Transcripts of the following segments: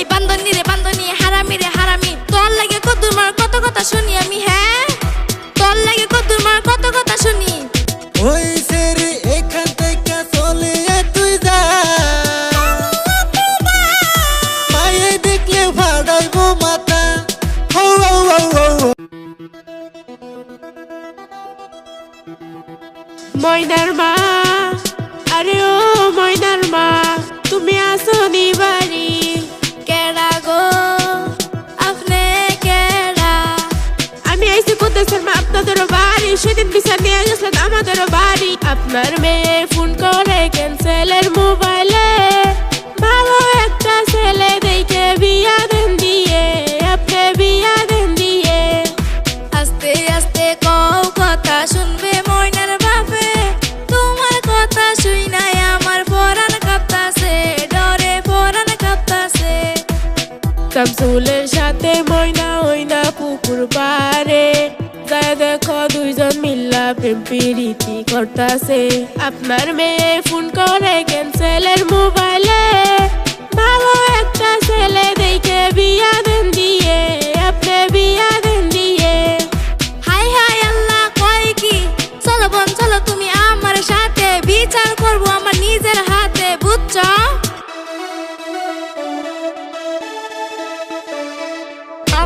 এই বান্দনি রে বান্দনি হারামি রে হারামি। তোর লাগে কদ্দুর মার কত কথা শুনি আমি হ্যাঁ? তোর লাগে কদ্দুর মার কত কথা শুনি। ওই সেরি এখান থেকে চলে আয় তুই যা। মায়ে দেখলে ফাড়াইব মাথা। হো হো হো হো হো। মা আরে ও আমাদের বাড়ি। আপনার মেয়ে ফোন করে ক্যান্সেলের মোবাইলে ভালো একটা ছেলে দেখে বিয়া দেন দিয়ে, আপনি বিয়া দেন দিয়ে। আস্তে আস্তে কও কথা শুনবে ময়নার বাপে। তোমার কথা শুই নাই, আমার পরাণ কাঁপতাছে, ডরে পরাণ কাঁপতাছে। শামসুলের সাথে ময়না ওইনা পুকুর পারে প্রেম প্রীতি করতাছে আপনার মেয়ে ফোন করে ক্যান্সেলের মোবাইলে।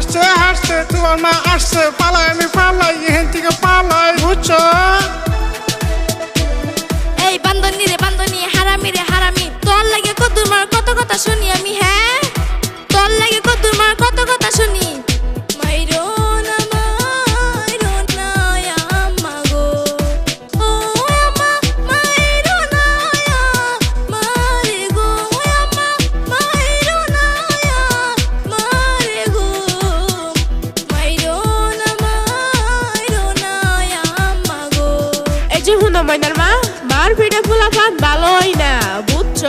আসছে আসছে তোমার মা আসছে পালাই আমি পালাই, এখান থেকে পালাই, বুঝছ? এই বান্দনি রে বান্দনি, হারামি রে হারামি, তোর লাগে কত কত কথা শুনি আমি হ্যাঁ? পিঠে ফুলা পান ভালোই না বুঝছ?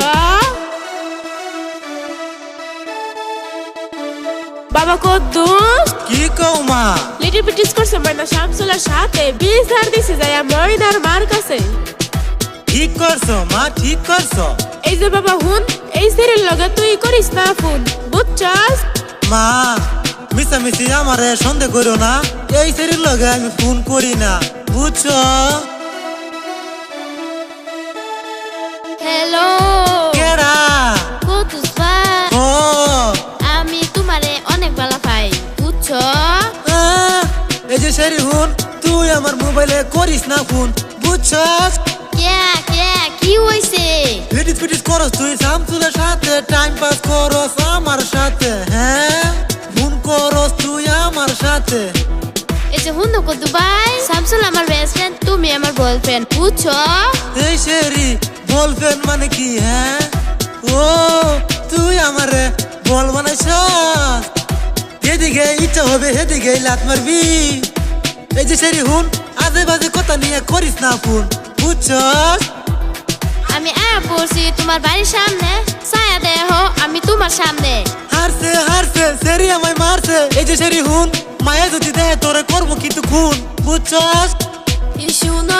বাবা কদ্দুস কি কও মা? লিটিল পিটিস করছে ময়না শামসুলের সাথে বিচার দিছে যায় ময়নার মার কাছে ঠিক করছ মা ঠিক করছ। এই যে বাবা হুন এই সিরিয়াল লগে তুই করিস না ফোন বুঝছস মা মিশামিশি আমারে সন্দেহ করো না এই সেরির লগে আমি ফোন করি না বুঝছ? হ্যালো কেডা কুতুস ভাই ও আমি তোমারে অনেক ভালো পাই বুঝছ এই যে সেরি হুন তুই আমার মোবাইলে করিস না ফোন বুঝছস কে কে কি হইছে লিটিস পিটিস করস তুই শামসুলের সাথে টাইম পাস করস আমার সাথে হ্যাঁ ফোন করস তুই আমার সাথে এই যে হুন কো দুবাই শামসুল আমার বেস্ট ফ্রেন্ড তুমি আমার বয়ফ্রেন্ড বুঝছ এই শেরি বলবেন মানে কি হ্যাঁ? ও তুই আমারে বল বানাইছ এদিকে ইচ্ছা হবে এদিকে লাত মারবি। এই যে শেরি হুন আজে বাজে কথা নিয়ে করিস না ফোন বুঝছস? আমি আয়া পড়ছি তোমার বাড়ির সামনে ছায়া দেহ আমি তোমার সামনে। হারছে হারছে সেরি আমায় মারছে। এই যে সেরি হুন মায়া যদি দেয় তোরে করব কিন্তু খুন বুঝছস? শুনো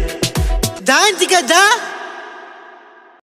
Когда, антикада?